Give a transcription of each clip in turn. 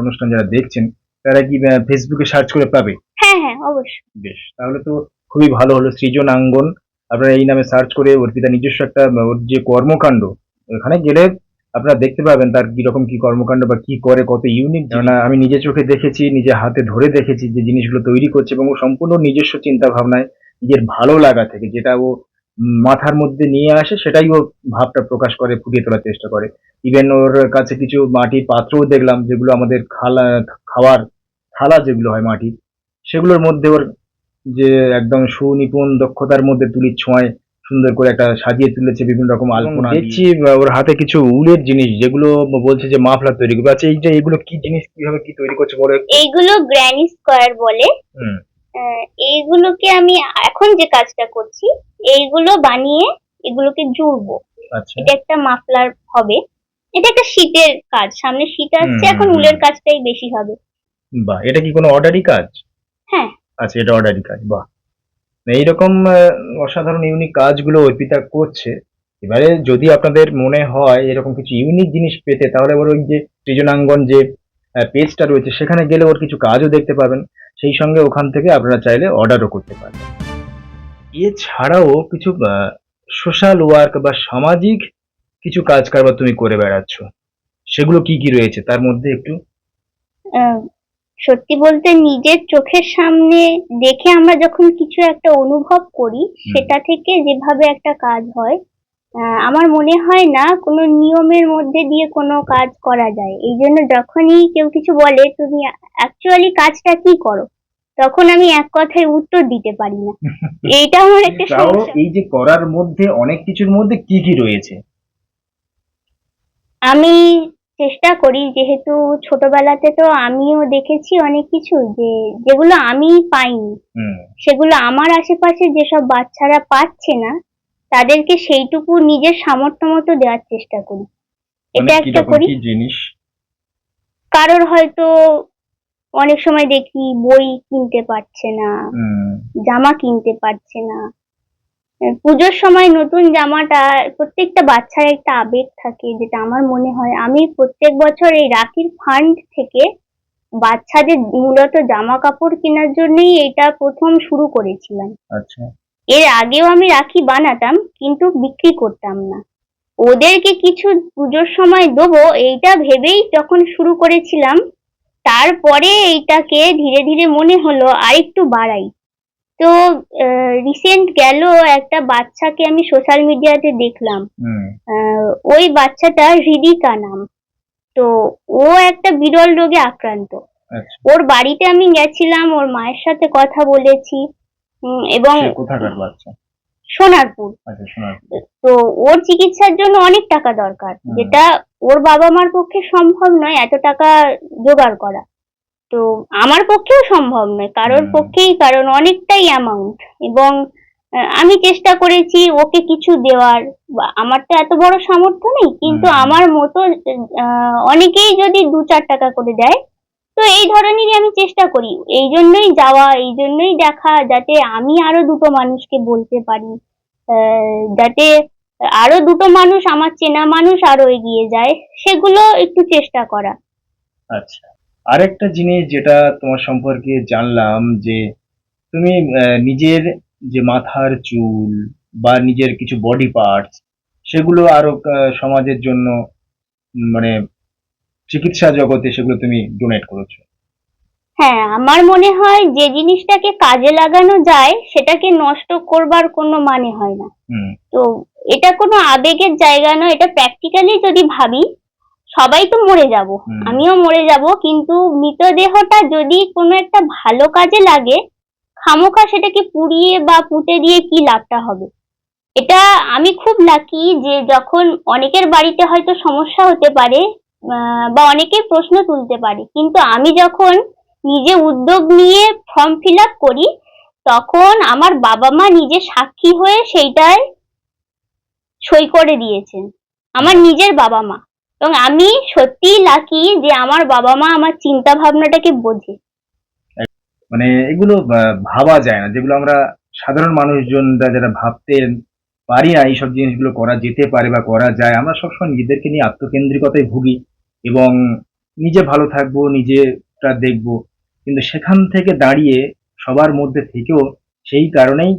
অনুষ্ঠান যারা দেখছেন তারা কি ফেসবুকে সার্চ করে পাবে? হ্যাঁ হ্যাঁ অবশ্যই। বেশ তাহলে তো খুবই ভালো হলো। সৃজন আঙ্গন আপনারা এই নামে সার্চ করে অর্পিতা নিজস্ব একটা ওর যে কর্মকাণ্ড ওখানে গেলে আপনারা দেখতে পাবেন তার কীরকম কি কর্মকাণ্ড বা কি করে কত ইউনিক না আমি নিজে চোখে দেখেছি নিজে হাতে ধরে দেখেছি যে জিনিসগুলো তৈরি করছে এবং ও সম্পূর্ণ নিজস্ব চিন্তা ভাবনায় নিজের ভালো লাগা থেকে যেটা ও মাথার মধ্যে নিয়ে আসে সেটাই ও ভাবটা প্রকাশ করে ফুটিয়ে তোলার চেষ্টা করে। ইভেন ওর কাছে কিছু মাটির পাত্রও দেখলাম যেগুলো আমাদের খালা খাওয়ার থালা যেগুলো হয় মাটির সেগুলোর মধ্যে ওর যে একদম সুনিপুণ দক্ষতার মধ্যে তুলির ছোঁয়ায় সুন্দর করে একটা সাজিয়ে তুলেছে বিভিন্ন রকম আলপনা দেখছি ওর হাতে কিছু উলের জিনিস যেগুলো বলছে যে মাফলার তৈরি করবে। আচ্ছা এই যে এগুলো কি জিনিস কীভাবে কি তৈরি করছে বলো এইগুলো গ্র্যানি স্কোয়ার বলে। হুম। এইগুলোকে আমি এখন যে কাজটা করছি এইগুলো বানিয়ে এগুলোকে জুড়বো। আচ্ছা। এটা একটা মাফলার হবে। এটা একটা শীতের কাজ। সামনে শীত আসছে এখন উলের কাজটাই বেশি হবে। বাহ এটা কি কোনো অর্ডারি কাজ? হ্যাঁ। আচ্ছা এটা অর্ডারি কাজ বাহ। এইরকম অসাধারণ ইউনিক কাজগুলো অর্পিতা করছে। এবারে যদি আপনাদের মনে হয় এরকম কিছু ইউনিক জিনিস পেতে তাহলে ওর ওই যে সৃজনাঙ্গন যে পেজটা রয়েছে সেখানে গেলে ওর কিছু কাজও দেখতে পাবেন। সেই সঙ্গে ওখান থেকে আপনারা চাইলে অর্ডারও করতে পারেন। এছাড়াও কিছু সোশ্যাল ওয়ার্ক বা সামাজিক কিছু কাজ কারবার তুমি করে বেড়াচ্ছ সেগুলো কি কি রয়েছে? তার মধ্যে একটু। সত্যি বলতে নিজের চোখের সামনে দেখে আমরা যখন কিছু একটা অনুভব করি সেটা থেকে যেভাবে একটা কাজ হয় আমার মনে হয় না কোনো নিয়মের মধ্যে দিয়ে কোনো কাজ করা যায়। এই জন্য যখনই কেউ কিছু বলে তুমি অ্যাকচুয়ালি কাজটা কি করো? তখন আমি এক কথায় উত্তর দিতে পারি না। এইটা আমার একটা সমস্যা। এই যে করার মধ্যে অনেক কিছুর মধ্যে কি কি রয়েছে? আমি চেষ্টা করি যেহেতু ছোটবেলাতে তো আমিও দেখেছি অনেক কিছু যে যেগুলো আমি পাইনি সেগুলো আমার আশেপাশে যেসব বাচ্চারা পাচ্ছে না তাদেরকে সেইটুকু নিজের সামর্থ্য মতো দেওয়ার চেষ্টা করি। এটা মানে একটা করি। জিনিস? কারোর হয়তো অনেক সময় দেখি বই কিনতে পারছে না জামা কিনতে পারছে না। পুজোর সময় নতুন জামাটা প্রত্যেকটা বাচ্চার একটা আবেগ থাকে যেটা আমার মনে হয় আমি প্রত্যেক বছর এই রাখির ফান্ড থেকে বাচ্চাদের মূলত জামা কাপড় কেনার জন্যই এটা প্রথম শুরু করেছিলাম। আচ্ছা। এর আগেও আমি রাখি বানাতাম কিন্তু বিক্রি করতাম না। ওদেরকে কিছু পুজোর সময় দেবো এইটা ভেবেই যখন শুরু করেছিলাম তারপরে এইটাকে ধীরে ধীরে মনে হলো আর একটু বাড়াই। তো রিসেন্ট গেল একটা বাচ্চাকে আমি সোশ্যাল মিডিয়াতে দেখলাম। আহ, ওই বাচ্চাটা হৃদিকা নাম। তো ও একটা বিরল রোগে আক্রান্ত। আচ্ছা। ওর বাড়িতে আমি গেছিলাম ওর মায়ের সাথে কথা বলেছি। এবং কোথাকার বাচ্চা? সোনারপুর। আচ্ছা তো ওর চিকিৎসার জন্য অনেক টাকা দরকার। যেটা ওর বাবা মার পক্ষে সম্ভব নয় এত টাকা জোগাড় করা। তো আমার পক্ষেও সম্ভব নয় কারোর পক্ষেই কারণ অনেকটাই অ্যামাউন্ট এবং আমি চেষ্টা করেছি ওকে কিছু দেওয়ার। আমার তো এত বড় সামর্থ্য নেই কিন্তু আমার মতো অনেকেই যদি দু চার টাকা করে দেয় তো এই ধরনেরই আমি চেষ্টা করি। এই জন্যই যাওয়া, এই জন্যই দেখা, যাতে আমি আরও দুটো মানুষকে বলতে পারি। যাতে আরও দুটো মানুষ, আমার চেনা মানুষ আরও এগিয়ে যায়, সেগুলো একটু চেষ্টা করা। আচ্ছা। আরেকটা জিনিস যেটা তোমার সম্পর্কে জানলাম যে তুমি নিজের যে মাথার চুল বা নিজের কিছু বডি পার্টস সেগুলো আরও সমাজের জন্য মানে চিকিৎসা জগতে সেগুলো তুমি ডোনেট করেছ? হ্যাঁ আমার মনে হয় যে জিনিসটাকে কাজে লাগানো যায় সেটাকে নষ্ট করবার কোনো মানে হয় না। তো এটা কোনো আবেগের জায়গা নয় এটা প্র্যাকটিক্যালি যদি ভাবি সবাই তো মরে যাব। আমিও মরে যাব কিন্তু মৃতদেহটা যদি কোনো একটা ভালো কাজে লাগে খামোখা সেটাকে পুড়িয়ে বা পুঁতে দিয়ে কি লাভটা হবে? এটা আমি খুব লাকি যে যখন অনেকের বাড়িতে হয়তো সমস্যা হতে পারে বা অনেকেই প্রশ্ন তুলতে পারে। কিন্তু আমি যখন নিজে উদ্যোগ নিয়ে ফর্ম ফিল আপ করি, তখন আমার বাবা মা নিজে সাক্ষী হয়ে সেইটায় সই করে দিয়েছেন। আমার নিজের বাবা মা। এবং আমি সত্যিই লাকি যে আমার বাবা মা আমার চিন্তা ভাবনাটাকে বোঝে। মানে এগুলো ভাবা যায় না। যেগুলো আমরা সাধারণ মানুষজনরা যারা ভাবতে পারি না এইসব জিনিসগুলো করা যেতে পারে বা করা যায়। আমরা সবসময় নিজেদেরকে নিয়ে আত্মকেন্দ্রিকতায় ভুগি এবং নিজে ভালো থাকব নিজেটা দেখব। কিন্তু সেখান থেকে দাঁড়িয়ে সবার মধ্যে থেকেও সেই কারণেই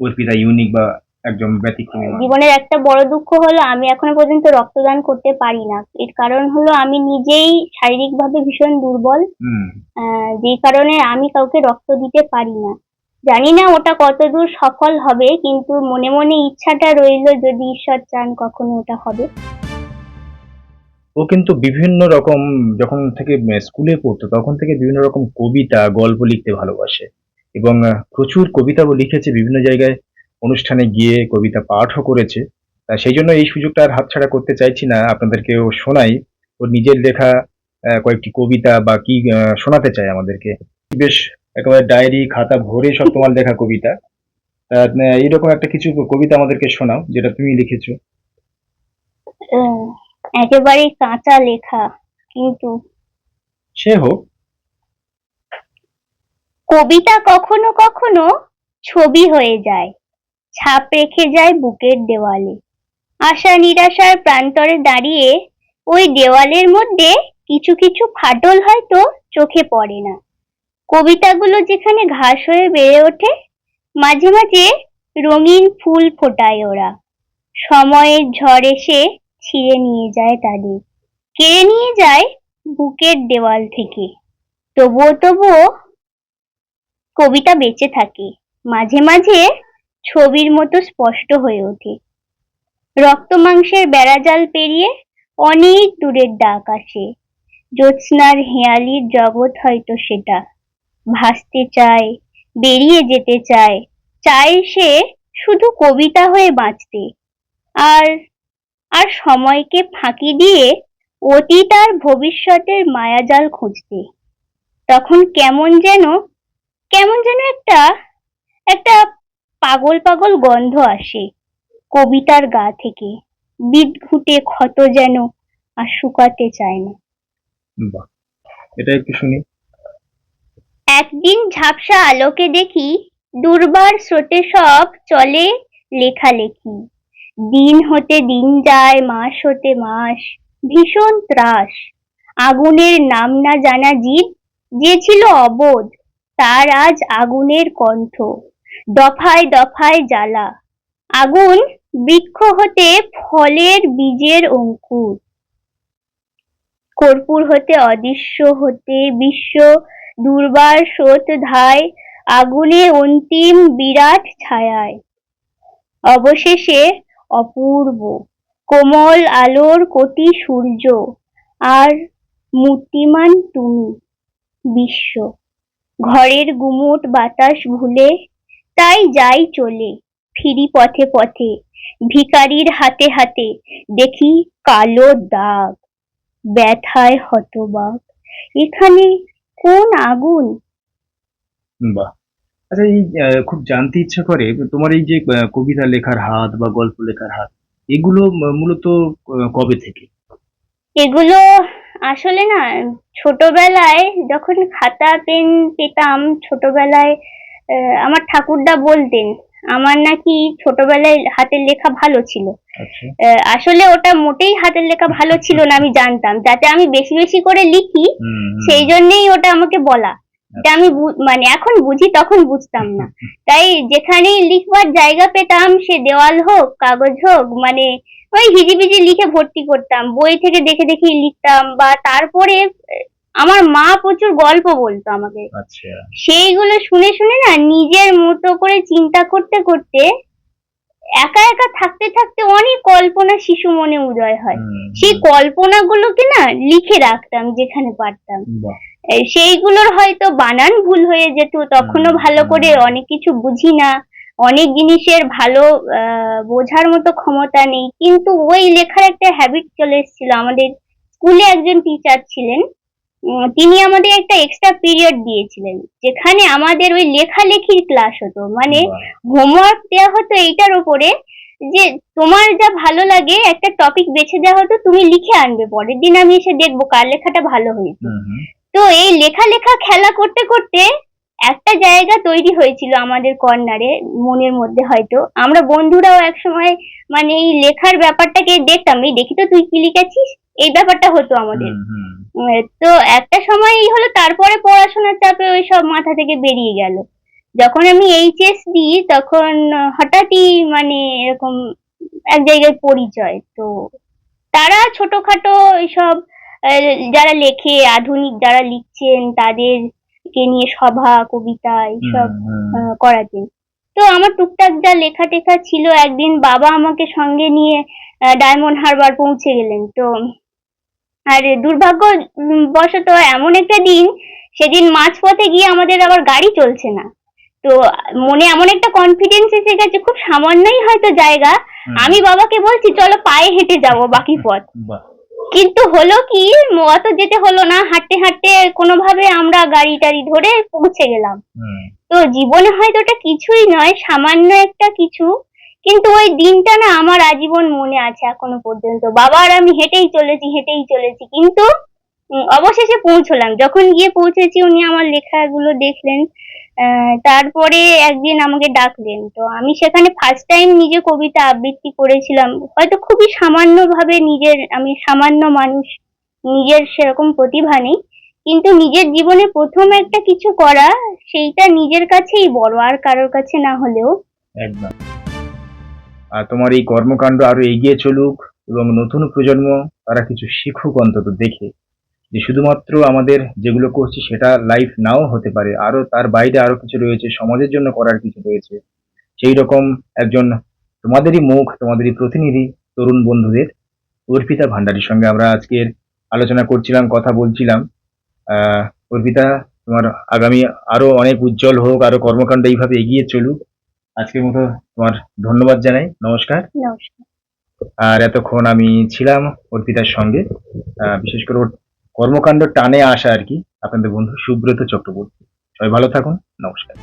অর্পিতা ইউনিক বা একজন ব্যতিক্রমী জীবনের একটা বড় দুঃখ হলো আমি এখনও পর্যন্ত রক্তদান করতে পারি না। এর কারণ হলো আমি নিজেই শারীরিকভাবে ভীষণ দুর্বল। যেই কারণে আমি কাউকে রক্ত দিতে পারি না। জানি না ওটা কতদূর সফল হবে, কিন্তু মনে মনে ইচ্ছাটা রইল যদি ঈশ্বর চান কখনো ওটা হবে। ও কিন্তু বিভিন্ন রকম যখন থেকে স্কুলে পড়তো, তখন থেকে বিভিন্ন রকম কবিতা, গল্প লিখতে ভালোবাসে। এবং প্রচুর কবিতাও লিখেছে, বিভিন্ন জায়গায় অনুষ্ঠানে গিয়ে কবিতা পাঠও করেছে। সেই জন্য এই সুযোগটা আর হাতছাড়া করতে চাইছি না, আপনাদেরকেও শোনাই। ওর নিজের লেখা কয়েকটি কবিতা বা কি শোনাতে চাই আমাদেরকে। বেশ একেবারে ডায়েরি খাতা ভরে সব তোমার লেখা কবিতা। এইরকম একটা কিছু কবিতা আমাদেরকে শোনাও যেটা তুমি লিখেছো। আহ, একেবারেই কাঁচা লেখা কিন্তু। সে হোক। কবিতা কখনো কখনো ছবি হয়ে যায় ছাপ রেখে যায় বুকের দেওয়ালে। আশা নিরাশার প্রান্তরে দাঁড়িয়ে ওই দেওয়ালের মধ্যে কিছু কিছু ফাটল হয়তো চোখে পড়ে না। কবিতাগুলো যেখানে ঘাস হয়ে বেড়ে ওঠে, মাঝে মাঝে রঙিন ফুল ফোটায় ওরা। সময়ের ঝড় এসে ছিঁড়ে নিয়ে যায় তাদের। কেড়ে নিয়ে যায় বুকের দেওয়াল থেকে। তবুও তবুও কবিতা বেঁচে থাকে। মাঝে মাঝে ছবির মতো স্পষ্ট হয়ে ওঠে। রক্ত মাংসের বেড়াজাল পেরিয়ে অনেক দূরের ডাক আসে। জ্যোৎস্নার হেয়ালির জগৎ হয়তো সেটা। ভাসতে চায়, বেরিয়ে যেতে চায়। চায় সে শুধু কবিতা হয়ে বাঁচতে। আর আর সময়কে ফাঁকি দিয়ে অতীত আর ভবিষ্যতের মায়াজাল খুঁজতে। তখন কেমন যেন কেমন যেন একটা একটা পাগল পাগল গন্ধ আসে কবিতার গা থেকে। বিদঘুটে ক্ষত যেন আর শুকাতে চায় না। এটা একটু শুনি। একদিন ঝাপসা আলোকে দেখি দুর্বার স্রোতে সব চলে লেখালেখি। দিন হতে দিন যায়, মাস হতে মাস, ভীষণ ত্রাস। আগুনের নাম না জানা জীব যে ছিল অবোধ, তার আজ আগুনের কণ্ঠ। দফায় দফায় জ্বালা। আগুন বৃক্ষ হতে ফলের বীজের অঙ্কুর। কর্পূর হতে অদৃশ্য হতে বিশ্ব দুর্বার স্রোত ধায় আগুনে অন্তিম বিরাট ছায়ায়। অবশেষে অপূর্ব, কোমল আলোর কোটি সূর্য আর মূর্তিমান তুমি বিশ্ব। ঘরের গুমুট বাতাস ভুলে তাই যাই চলে, ফিরি পথে পথে ভিখারির হাতে হাতে দেখি কালো দাগ, ব্যথায় হতবাক। এখানে কোন আগুন? বাহ। আচ্ছা এই খুব জানতে ইচ্ছা করে তোমার এই যে কবিতা লেখার হাত বা গল্প লেখার হাত এগুলো মূলত কবে থেকে? এগুলো আসলে না ছোটবেলায় যখন খাতা পেন পেতাম ছোটবেলায় আমার ঠাকুরদা বলতেন আমার নাকি ছোটবেলায় হাতের লেখা ভালো ছিল। আচ্ছা। আসলে ওটা মোটেই হাতের লেখা ভালো ছিল না আমি জানতাম। যাতে আমি বেশি বেশি করে লিখি। সেই জন্যই ওটা আমাকে বলা। এটা আমি মানে এখন বুঝি তখন বুঝতাম না। তাই যেখানেই লিখবার জায়গা পেতাম সে দেওয়াল হোক কাগজ হোক মানে ওই হিজিবিজি লিখে ভর্তি করতাম। বই থেকে দেখে দেখে লিখতাম বা তারপরে আমার মা প্রচুর গল্প বলতো আমাকে। আচ্ছা। সেইগুলো শুনে শুনে না নিজের মতো করে চিন্তা করতে করতে একা একা থাকতে থাকতে অনেক কল্পনা শিশু মনে উদয় হয়। সেই কল্পনাগুলোকে না লিখে রাখতাম যেখানে পারতাম। সেইগুলোর হয়তো বানান ভুল হয়ে যেত তখনও ভালো করে অনেক কিছু বুঝি না। অনেক জিনিসের ভালো আহ, বোঝার মতো ক্ষমতা নেই। কিন্তু ওই লেখার একটা হ্যাবিট চলে এসেছিল। আমাদের স্কুলে একজন টিচার ছিলেন তিনি আমাদের একটা এক্সট্রা পিরিয়ড দিয়েছিলেন যেখানে আমাদের ওই লেখালেখির ক্লাস হতো। মানে হোমওয়ার্ক দেওয়া হতো এইটার উপরে যে তোমার যা ভালো লাগে একটা টপিক বেছে দেওয়া হতো তুমি লিখে আনবে পরের দিন আমি এসে দেখব কার লেখাটা ভালো হয়েছে। তো এই লেখা লেখা খেলা করতে করতে একটা জায়গা তৈরি হয়েছিল আমাদের কর্নারে মনের মধ্যে হয়তো। আমরা বন্ধুরাও এক সময় মানে এই লেখার ব্যাপারটাকে দেখতাম এই দেখি তো তুই কি লিখেছিস? এই ব্যাপারটা হতো আমাদের। তো একটা সময় এই হলো তারপরে পড়াশোনার চাপে ওই সব মাথা থেকে বেরিয়ে গেল। যখন আমি এইচএস দিই তখন হঠাৎই মানে এরকম এক জায়গায় পরিচয়। তো তারা ছোটখাটো এইসব যারা লেখে আধুনিক যারা লিখছেন তাদেরকে নিয়ে সভা কবিতা এইসব। করাতেন। তো আমার টুকটাক যা লেখা টেখা ছিল একদিন বাবা আমাকে সঙ্গে নিয়ে ডায়মন্ড হারবার পৌঁছে গেলেন। তো আর দুর্ভাগ্য বশত এমন একটা দিন সেদিন মাঝপথে গিয়ে আমাদের আবার গাড়ি চলছে না। তো মনে এমন একটা কনফিডেন্স এসে গেছে খুব সামান্যই হয়তো জায়গা। আমি বাবাকে বলছি চলো পায়ে হেঁটে যাব বাকি পথ। কিন্তু হলো কি অত যেতে হলো না হাঁটতে হাঁটতে কোনোভাবে আমরা গাড়ি টাড়ি ধরে পৌঁছে গেলাম। তো জীবনে হয়তো ওটা কিছুই নয় সামান্য একটা কিছু। কিন্তু ওই দিনটা না আমার আজীবন মনে আছে এখনও পর্যন্ত। বাবা আর আমি হেঁটেই চলেছি হেঁটেই চলেছি। কিন্তু অবশেষে পৌঁছলাম। যখন গিয়ে পৌঁছেছি, উনি আমার লেখাগুলো দেখলেন তারপরে একদিন আমাকে ডাকলেন। তো আমি সেখানে ফার্স্ট টাইম নিজে কবিতা আবৃত্তি করেছিলাম। হয়তো খুবই সামান্য ভাবে নিজের, আমি সামান্য মানুষ, নিজের সেরকম প্রতিভা নেই। কিন্তু নিজের জীবনে প্রথম একটা কিছু করা, সেইটা নিজের কাছেই বড়, আর কারোর কাছে না হলেও। একদম। তোমার এই কর্মকাণ্ড আরও এগিয়ে চলুক এবং নতুন প্রজন্ম তারা কিছু শিখুক অন্তত দেখে। যে শুধুমাত্র আমাদের যেগুলো করছি সেটা লাইফ নাও হতে পারে, আরও তার বাইরে আরও কিছু রয়েছে, সমাজের জন্য করার কিছু রয়েছে। সেই রকম একজন তোমাদেরই মুখ, তোমাদেরই প্রতিনিধি তরুণ বন্ধুদের অর্পিতা ভান্ডারীর সঙ্গে আমরা আজকের আলোচনা করছিলাম, কথা বলছিলাম। অর্পিতা, তোমার আগামী আরও অনেক উজ্জ্বল হোক, আরও কর্মকাণ্ড এইভাবে এগিয়ে চলুক। আজকের মতো তোমার ধন্যবাদ জানাই। নমস্কার। নমস্কার। আর এতক্ষণ আমি ছিলাম অর্পিতার সঙ্গে। আহ, বিশেষ করে ওর কর্মকাণ্ড টানে আসা আর কি। আপনাদের বন্ধু সুব্রত চক্রবর্তী। সবাই ভালো থাকুন। নমস্কার।